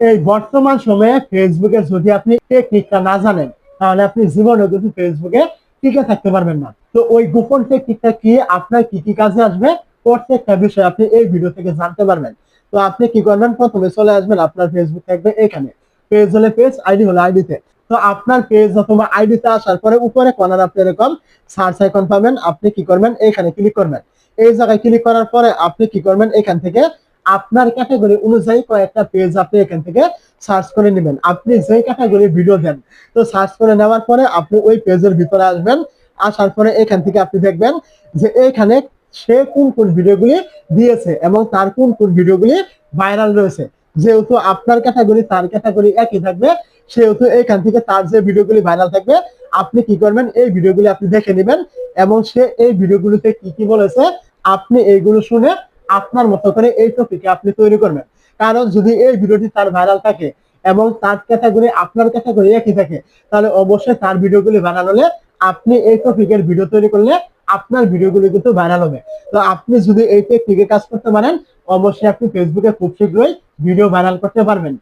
এই বর্তমান সময়ে ফেসবুকের যদি আপনি টেকনিকটা না জানেন, তাহলে আপনি জীবনে কিন্তু ফেসবুকে টিকে থাকতে পারবেন না। তো ওই গোপন টেকনিকটা কি, আপনার কি কি কাজে আসবে প্রত্যেকটা বিষয় আপনি এই ভিডিও থেকে জানতে পারবেন। তো আপনি কি করবেন, প্রথমে চলে আসবেন আপনার ফেসবুক থাকবে এখানে। পেজ হলে পেজ আইডি হলে আইডিতে তো আপনার পেজ অথবা আইডিতে আসার পরে উপরে কর্নার আপনি এরকম সার্চ আইকন পাবেন, আপনি কি করবেন, এখানে ক্লিক করবেন। এই জায়গায় ক্লিক করার পরে আপনি কি করবেন, এখান থেকে আপনার ক্যাটাগরি অনুযায়ী কয়েকটা পেজ আপনি এখান থেকে সার্চ করে নেবেন। আপনি যে ক্যাটাগরি ভিডিও দেন, তো সার্চ করে নেওয়ার পরে আপনি ওই পেজের ভিতরে আসবেন। আসার পরে এখান থেকে আপনি দেখবেন যে এখানে সে কোন কোন ভিডিওগুলি দিয়েছে এবং তার কোন কোন ভিডিওগুলি ভাইরাল রয়েছে। যেহেতু আপনার ক্যাটাগরি তার ক্যাটাগরি একই থাকবে, সেহেতু এখান থেকে তার যে ভিডিওগুলি ভাইরাল থাকবে, আপনি কি করবেন? এই ভিডিওগুলি আপনি দেখে নেবেন এবং সে এই ভিডিওগুলোতে কি কি বলেছে, আপনি এইগুলো শুনে আপনার মতো করে এই টপিকে আপনি তৈরি করবেন। কারণ যদি এই ভিডিওটি তার ভাইরাল থাকে এবং তার ক্যাটাগরি আপনার ক্যাটাগরি একই থাকে, তাহলে অবশ্যই তার ভিডিওগুলি ভাইরাল হলে আপনি এই টপিকের ভিডিও তৈরি করলে আপনার ভিডিওগুলো কিন্তু ভাইরাল হবে। তো আপনি যদি এই টেকনিকে কাজ করতে পারেন, অবশ্যই আপনি ফেসবুকে খুব শীঘ্রই ভিডিও ভাইরাল করতে পারবেন।